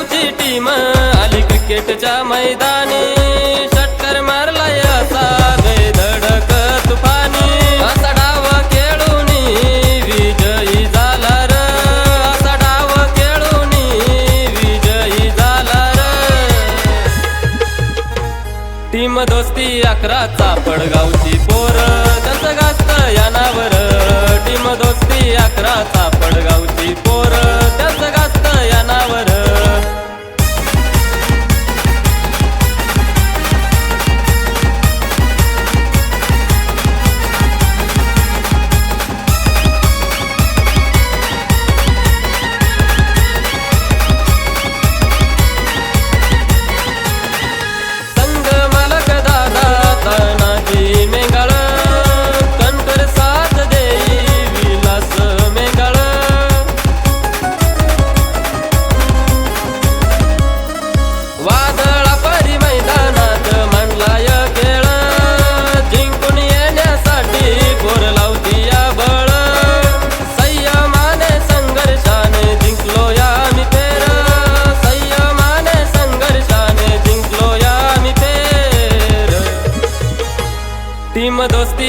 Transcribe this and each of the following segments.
Team आली क्रिकेटच्या मैदानी. षटकर मारलाय असा बेधडक तुफानी. असा डाव खेळून विजयी झाला र. असा डाव खेळून विजयी झाला र. टीम दोस्ती अकराचा पडगावची पोर. त्यांचं गास्त यानावर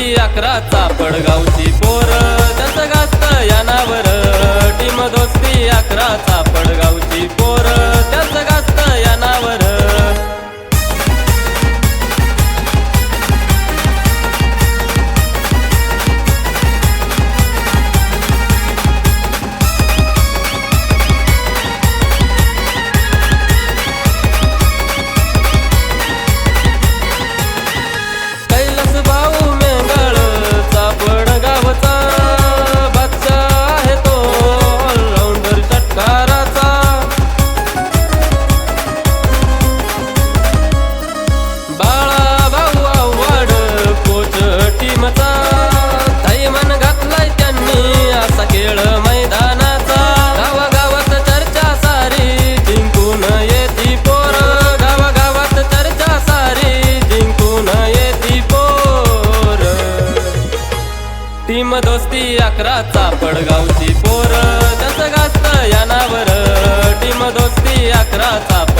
टीम अकरा चापड गावची पोर. त्यांचं गास्त यानावर. टीम दोस्ती अकरा चापड गावची पोर. त्यांचं दोस्ती दोस्ती चापड गावची पोर त्याचं गास्त यानावर. टीम दोस्ती अकरा चापड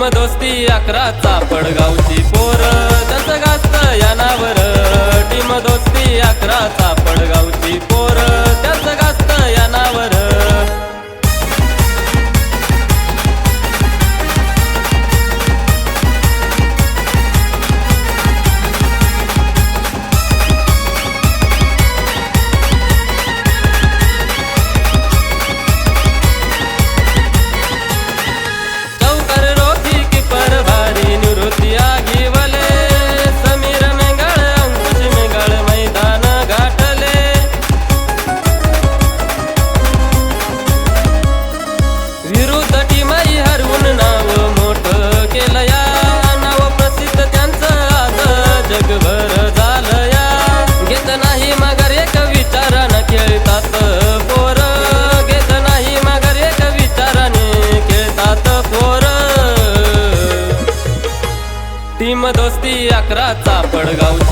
प्रेम दोस्ती अकरा चापड गावची पोर त्यांचं गास्त यानावर टीम दोस्ती अकरा चापड गावची पोर. अकराचा पडगावची